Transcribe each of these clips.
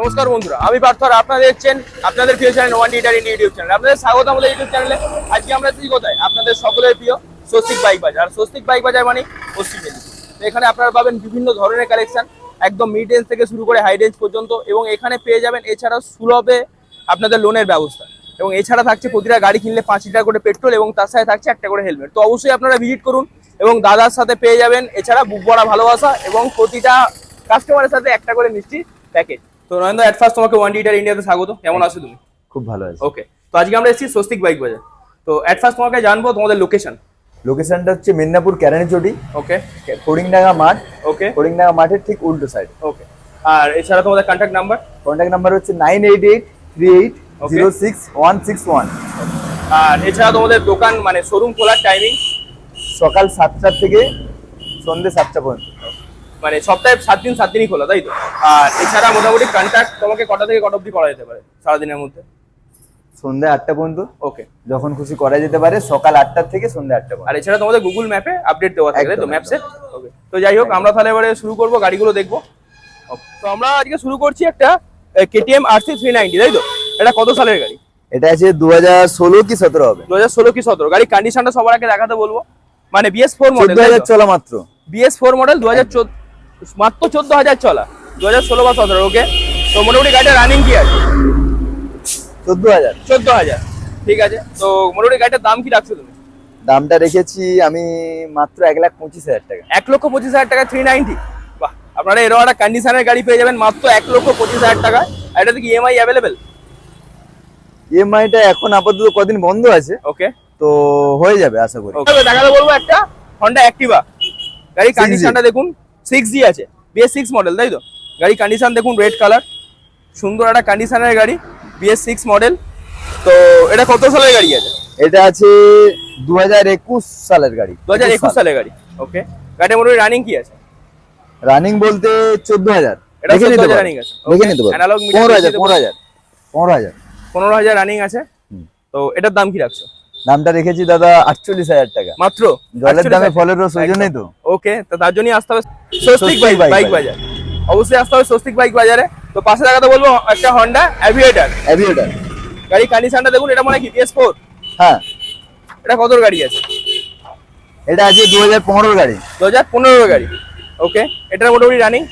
নমস্কার বন্ধুরা, আমি পার্থ আর আপনারা দেখছেন আপনাদের প্রিয় চ্যানেল ওয়ান ডিটার ইন্ডিয়া ইউটিউব চ্যানেল আপনাদের স্বাগত আমাদের ইউটিউব চ্যানেলে আজকে আমরা এসেছি কোথায়? আপনাদের সকলের প্রিয় স্বস্তিক বাইক বাজার। আর স্বস্তিক বাইক বাজার মানে পশ্চিম মেদিনীপুর। এখানে আপনারা পাবেন বিভিন্ন ধরনের কালেকশন একদম মিড রেঞ্জ থেকে শুরু করে হাই রেঞ্জ পর্যন্ত এবং এখানে পেয়ে যাবেন এছাড়াও সুলভে আপনাদের লোনের ব্যবস্থা। এবং এছাড়া থাকছে প্রতিটা গাড়ি কিনলে পাঁচ লিটার করে পেট্রোল এবং তার সাথে থাকছে একটা করে হেলমেট তো অবশ্যই আপনারা ভিজিট করুন এবং দাদার সাথে পেয়ে যাবেন এছাড়া বুক ভরা ভালোবাসা এবং প্রতিটা কাস্টমারের সাথে একটা করে মিষ্টি প্যাকেজ তো নয়নদা অ্যাট ফার্স্ট তোমাকে ওয়ান ডিটার ইন্ডিয়াতে স্বাগত। কেমন আছো তুমি? খুব ভালো আছে। ওকে তো আজকে আমরা এসেছি স্বস্তিক বাইক বাজার। তো অ্যাট ফার্স্ট তোমাকে জানব তোমাদের লোকেশন লোকেশনটা হচ্ছে মিদনাপুর ক্যারানিচটি ওকে ফড়িংডাঙ্গা মাঠ। ওকে ফড়িংডাঙ্গা মাঠের ঠিক উল্টো সাইড ওকে আর এছাড়া তোমাদের কন্ট্যাক্ট নাম্বার কন্ট্যাক্ট নাম্বার হচ্ছে nine eight eight three eight zero six one six one আর এছাড়া তোমাদের দোকান মানে শোরুম খোলার টাইমিং সকাল সাতটা থেকে সন্ধ্যে সাতটা পর্যন্ত। মানে সপ্তাহে সাত দিন সাত দিনই খোলা তাই তো? আর এছাড়া মোটামুটি কন্ট্যাক্ট তোমাকে কটা থেকে কটা অবধি করা যেতে পারে সারাদিনের মধ্যে? সন্ধ্যে আটটা পর্যন্ত। ওকে যখন খুশি করা যেতে পারে সকাল আটটা থেকে সন্ধ্যে আটটা আর এছাড়া তোমাদের গুগল ম্যাপে আপডেট দেওয়া থাকে তো ওকে তো যাই হোক আমরা তাহলে এবারে শুরু করব গাড়িগুলো দেখব। তো আমরা আজকে শুরু করছি একটা KTM R C three ninety তাই তো? এটা কত সালের গাড়ি? এটা আছে দু হাজার ষোলো কি সতেরো হবে। দু হাজার ষোলো কি সতেরো? গাড়ির কন্ডিশনটা সবার আগে দেখাতে বলব। মানে বিএস ফোর মডেল চোদ্দ হাজার চলা মাত্র। বিএস ফোর মডেল দু হাজার মাত্র চোদ্দ হাজার চলা দু হাজার ষোলো বা সতেরো ওকে তো মোটামুটি গাড়িটা রানিং কি আছে? চোদ্দ হাজার চোদ্দ হাজার ঠিক আছে? তো মোটামুটি গাড়িটার দাম কি রাখছো তুমি? দামটা রেখেছি আমি মাত্র এক লাখ পঁচিশ হাজার টাকা। এক লক্ষ পঁচিশ হাজার টাকা থ্রি নাইনটি বাহ আপনারা এরকম একটা কন্ডিশনের গাড়ি পেয়ে যাবেন মাত্র এক লক্ষ পঁচিশ হাজার টাকা এটাতে কি ইএমআই অ্যাভেলেবেল ইএমআইটা এখন আপাতত কদিন বন্ধ আছে। ওকে তো হয়ে যাবে আশা করি। দেখাতে বলব একটা হন্ডা অ্যাক্টিভা গাড়ির 6G কন্ডিশনটা দেখুন সিক্স জি আছে বিএস সিক্স মডেল তাই তো? গাড়ির কন্ডিশন দেখুন রেড কালার সুন্দর একটা কন্ডিশনের গাড়ি বিএস সিক্স মডেল তো এটা কত সালের গাড়ি আছে? এটা আছে দু হাজার একুশ সালের গাড়ি। দু হাজার একুশ সালের গাড়ি ওকে গাড়ির মোটামুটি রানিং কি আছে? রানিং বলতে চোদ্দ হাজার। এটা দেখে নিতে পারো। আছে। দেখে নিতে পারো। Analog পনেরো হাজার পনেরো হাজার পনেরো হাজার। পনেরো হাজার রানিং আছে। তো এটার দাম কি রাখছো? দামটা রেখেছি দাদা আটচল্লিশ হাজার টাকা। মাত্র জলের দামে ফলের রস ওই জন্যই তো। ওকে তো তার জন্যই আসতে হবে স্বস্তিক বাইক বাইক বাজার। অবশ্যই আসতে হবে স্বস্তিক বাইক বাজারে। তো পাশে দেখাতে বলব একটা হন্ডা অ্যাভিয়েটার অ্যাভিয়েটার গাড়ি কন্ডিশনটা দেখুন এটা মানে কি পিএস ফোর হ্যাঁ। এটা কত গাড়ি আছে? এটা আছে দু হাজার পনেরোর গাড়ি। দু হাজার পনেরো গাড়ি। ওকে এটার মোটামুটি রানিং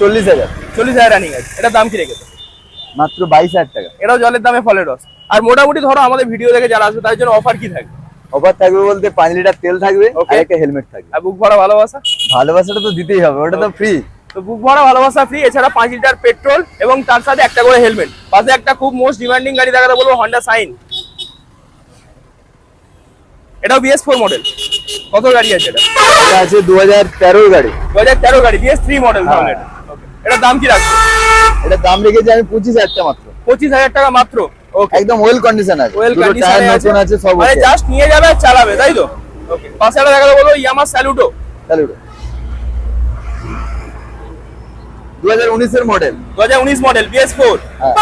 চল্লিশ হাজার। চল্লিশ হাজার রানিং আছে। এটার দাম কি রেখেছে? মাত্র বাইশ হাজার টাকা। এটাও জলের দামে ফলের রস। আর মোটামুটি ধরো আমাদের ভিডিও দেখে যারা আসবে তার জন্য অফার কি থাকবে? অফার থাকবে বলতে পাঁচ লিটার তেল থাকবে. আর একটা হেলমেট থাকবে। আর বুক ভরা ভালোবাসা? ভালোবাসাটা তো দিতেই হবে ওটা তো ফ্রি তো বুক ভরা ভালোবাসা ফ্রি এছাড়া পাঁচ লিটার পেট্রোল এবং তার সাথে একটা করে হেলমেট পাশে একটা খুব মোস্ট ডিমান্ডিং গাড়ি দেখাতে বলব হন্ডা সাইন এটাও বিএস ফোর মডেল কত গাড়ি আছে এটা? এটা আছে দু হাজার তেরোর গাড়ি দু হাজার তেরো গাড়ি বিএস থ্রি মডেল তাহলে। এটা দাম কি রাখছো? এটা দাম রেখেছি আমি পঁচিশ হাজার টাকা মাত্র। পঁচিশ হাজার টাকা মাত্র। একদম ওয়েল কন্ডিশন আছে। ওয়েল টায়ার নতুন আছে। সব মানে জাস্ট নিয়ে যাবে আর চালাবে তাই তো? ওকে পাশে একটা বলব ইয়ামা স্যালুটো। দু হাজার উনিশের মডেল দু হাজার উনিশ মডেল বিএস ফোর হ্যাঁ।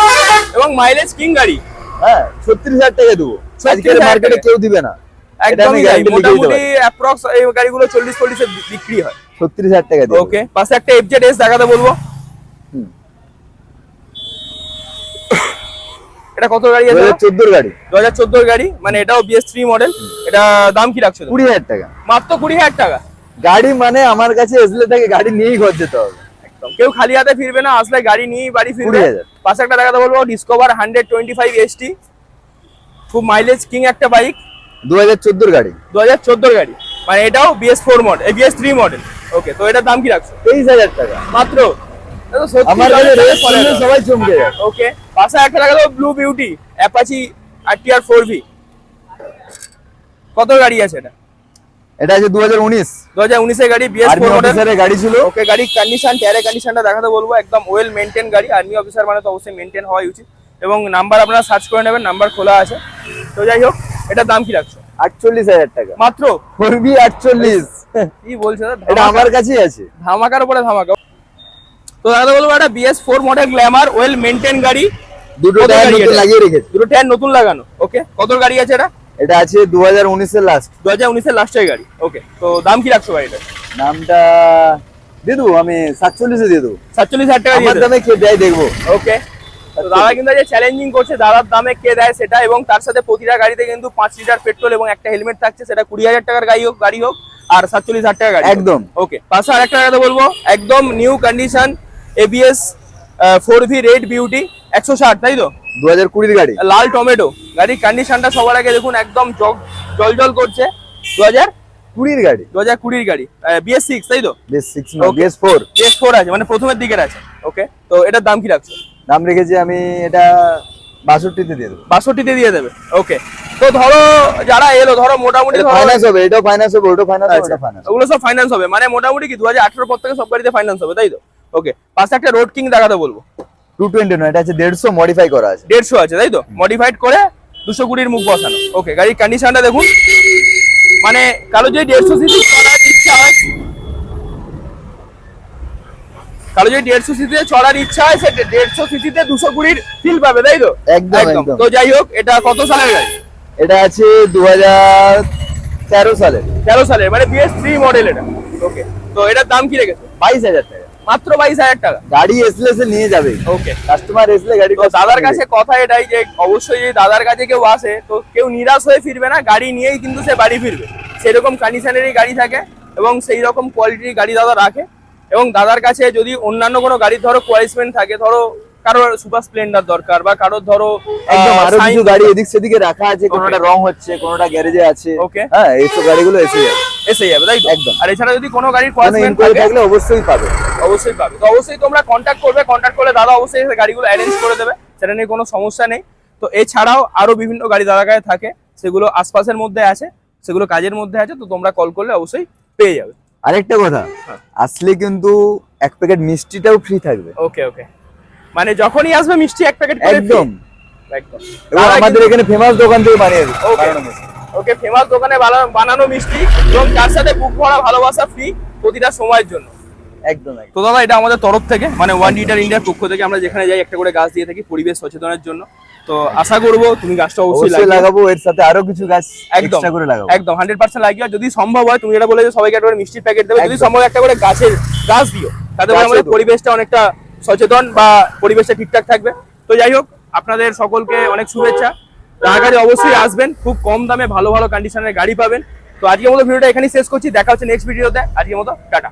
এবং মাইলেজ কিং গাড়ি। হ্যাঁ ছত্রিশ হাজার টাকা দেবো। 36,000 আজকের মার্কেটে কেউ দিবে না। একদমই মোটামুটি অ্যাপ্রক্স এই গাড়িগুলো চল্লিশ চল্লিশে বিক্রি হয়। ছত্রিশ হাজার টাকা দেবো। ওকে পাশে একটা এস দেখাতে বলব। এটা কত গাড়ি আছে? হাজার চোদ্দোর গাড়ি। দু হাজার চোদ্দোর গাড়ি মানে এটাও বিএস থ্রি মডেল এটা দাম কি রাখছো তুমি? কুড়ি হাজার টাকা। মাত্র কুড়ি হাজার টাকা? গাড়ি মানে আমার কাছে এসলে থেকে গাড়ি নিয়েই ঘর যেতে হবে। একদম। কেউ খালি হাতে ফিরবে না আসলে গাড়ি নিয়ে বাড়ি ফিরবে। 20,000 পাশে একটা দেখাতে বলব Discover hundred twenty five ST খুব মাইলেজ কিং একটা বাইক দু হাজার চোদ্দোর গাড়ি। দু হাজার চোদ্দোর গাড়ি। মানে এটাও BS four model BS three model okay তো এটার দাম কি রাখছো? তেইশ হাজার টাকা। মাত্র? এটা আমার কাছে। সবাই চমকে যায়। ওকে পাশে একটা দেখাল blue beauty Apache RTR four V কত গাড়ি আছে এটা? এটা আছে দু হাজার উনিশ। দু হাজার উনিশের গাড়ি বিএস ফোর অফিসারের গাড়ি ছিল। ওকে গাড়ির কন্ডিশন টায়ারের কন্ডিশনটা দেখাতে বলব একদম ওয়েল মেনটেন গাড়ি। আর্মি অফিসার মানে তো অবশ্যই মেনটেন হওয়াই উচিত। এবং নাম্বার আপনারা সার্চ করে নেবেন নাম্বার খোলা আছে। তো যাই হোক এটার দাম কি রাখছো? আটচল্লিশ হাজার টাকা। মাত্র? ফোরবি আটচল্লিশ। কি বলছে? এটা আমার কাছেই আছে। ধামাকার উপরে ধামাকা। তো দাদা বলব একটা BS four model Glamour well maintain গাড়ি দুটো টায়ার নতুন লাগিয়ে রেখেছি। দুটো টায়ার নতুন লাগানো ওকে কত গাড়ি আছে এটা? এটা আছে দু হাজার উনিশের লাস্ট দু হাজার উনিশের লাস্টের গাড়ি ওকে তো দাম কি রাখছো গাড়িটা নামটা দিয়ে দেবো আমি সাতচল্লিশে দিয়ে দেবো। সাতচল্লিশ হাজার টাকা আমার দামে কে দেয় দেখব। ওকে তো দাদা কিন্তু যে চ্যালেঞ্জিং করছে দাদার দামে কে দেয় সেটা এবং তার সাথে প্রতিটা গাড়িতে কিন্তু পাঁচ লিটার পেট্রোল এবং একটা হেলমেট থাকছে সেটা কুড়ি হাজার টাকার গাড়ি হোক গাড়ি হোক আর সাতচল্লিশ হাজার টাকা গাড়ি একদম। ওকে পাঁচশো আরেকটা কথা বলব একদম new condition ABS four V red beauty একশো ষাট তাই তো? দু হাজার কুড়ির গাড়ি। লাল টমেটো। গাড়ির কন্ডিশনটা সবার আগে দেখুন একদম জল জল করছে। দু হাজার কুড়ির গাড়ি। দু হাজার কুড়ির গাড়ি বিএস সিক্স তাই তো? বেশ সিক্স. বেশ ফোর বিএস ফোর আছে মানে প্রথমের দিকের আছে। ওকে তো এটার দাম কি রাখছো? দাম রেখেছি আমি এটা বাষট্টিতে দিয়ে দেবো। বাষট্টিতে দিয়ে দেবে। ওকে তো ধরো যারা এলো ধরো মোটামুটি ফাইন্যান্স হবে এটাও ফাইন্যান্স হবে ওটাও ফাইন্যান্স হবে আচ্ছা, ফাইন্যান্স ওগুলো সব ফাইন্যান্স হবে মানে মোটামুটি কি দু হাজার আঠারো পর থেকে সব গাড়িতে ফাইন্যান্স হবে তাই তো? ওকে পাশে একটা রোড কিং দেখাতে বলব। টু টোয়েন্টি নয় এটা আছে দেড়শো মডিফাই করা আছে। দেড়শো আছে তাই তো? মডিফাইড করে দুশো কুড়ির মুখ বসানো। ওকে গাড়ির কন্ডিশনটা দেখুন। মানে কারও যদি দেড়শো সিসি চড়ার ইচ্ছা হয় কারও যদি দেড়শো সিসিতে চড়ার ইচ্ছা হয় সে দেড়শো সিসিতে দুশো কুড়ির ফিল পাবে তাই তো? একদম। তো যাই হোক এটা কত সালের গাড়ি? এটা আছে দু হাজার তেরো সালে তেরো সালের মানে বিএস থ্রি মডেল এটা। ওকে তো এটার দাম কি রেখেছে? বাইশ হাজার টাকা। মাত্র বাইশ হাজার টাকা। গাড়ি এসলে সে নিয়ে যাবে। ওকে কাস্টমার এসলে গাড়ি দাদার কাছে কথা এটাই যে অবশ্যই যদি দাদার কাছে কেউ আসে তো কেউ নিরাশ হয়ে ফিরবে না গাড়ি নিয়েই কিন্তু সে বাড়ি ফিরবে। সেরকম কন্ডিশনেরই গাড়ি থাকে এবং সেই রকম কোয়ালিটির গাড়ি দাদা রাখে। এবং দাদার কাছে যদি অন্যান্য কোনো গাড়ির ধরো কোয়ালিসমেন্ট থাকে ধরো কারোর সুপার স্প্লেন্ডার দরকার বা কারোর ধরো আরও কিছু গাড়ি এদিক সেদিকে রাখা আছে কোনোটা রং হচ্ছে কোনোটা গ্যারেজে আছে। ওকে হ্যাঁ এইসব গাড়িগুলো এসে যাবে এসে যাবে তাই একদম। আর এছাড়া যদি কোনো গাড়ির কোয়ালিসমেন্ট ইনকোয়ারি থাকে থাকলে অবশ্যই পাবে। অবশ্যই পাবে। তো অবশ্যই তোমরা কন্ট্যাক্ট করবে কন্ট্যাক্ট করলে দাদা অবশ্যই গাড়িগুলো অ্যারেঞ্জ করে দেবে সেটা নিয়ে কোনো সমস্যা নেই। তো এছাড়াও আরও বিভিন্ন গাড়ি দাদা গায়ে থাকে সেগুলো আশপাশের মধ্যে আছে সেগুলো কাজের মধ্যে আছে তো তোমরা কল করলে অবশ্যই পেয়ে যাবে। আরেকটা কথা হ্যাঁ। আসলে কিন্তু এক প্যাকেট মিষ্টিটাও ফ্রি থাকবে। ওকে ওকে মানে যখনই আসবে মিষ্টি এক প্যাকেট করে একদম। একদম। আমাদের এখানে ফেমাস দোকান থেকে বানিয়ে দেবে ওকে। ওকে ফেমাস দোকানে বানানো মিষ্টি এবং তার সাথে বুক ভরা ভালোবাসা ফ্রি প্রতিটা সময়ের জন্য। একদম তো দাদা এটা আমাদের তরফ থেকে মানে ওয়ান লিটার ইন্ডিয়ার পক্ষ থেকে আমরা যেখানে যাই একটা করে গাছ দিয়ে থাকি পরিবেশ সচেতনের জন্য। তো আশা করব তুমি গাছটা অবশ্যই লাগাবো এর সাথে আরও কিছু গাছ একদম করে লাগাবো। একদম হান্ড্রেড পার্সেন্ট লাগিয়ে যদি সম্ভব হয় তুমি যেটা বলে যে সবাইকে একটা করে মিষ্টির প্যাকেট দেবে যদি সম্ভব একটা করে গাছের গাছ দিও। তাতে আমাদের পরিবেশটা অনেকটা সচেতন বা পরিবেশটা ঠিকঠাক থাকবে। তো যাই হোক আপনাদের সকলকে অনেক শুভেচ্ছা। কাছে অবশ্যই আসবেন, খুব কম দামে ভালো ভালো কন্ডিশনের গাড়ি পাবেন। তো আজকের মতো ভিডিওটা এখানেই শেষ করছি, দেখা হচ্ছে নেক্সট ভিডিওতে আজকের মতো টাটা।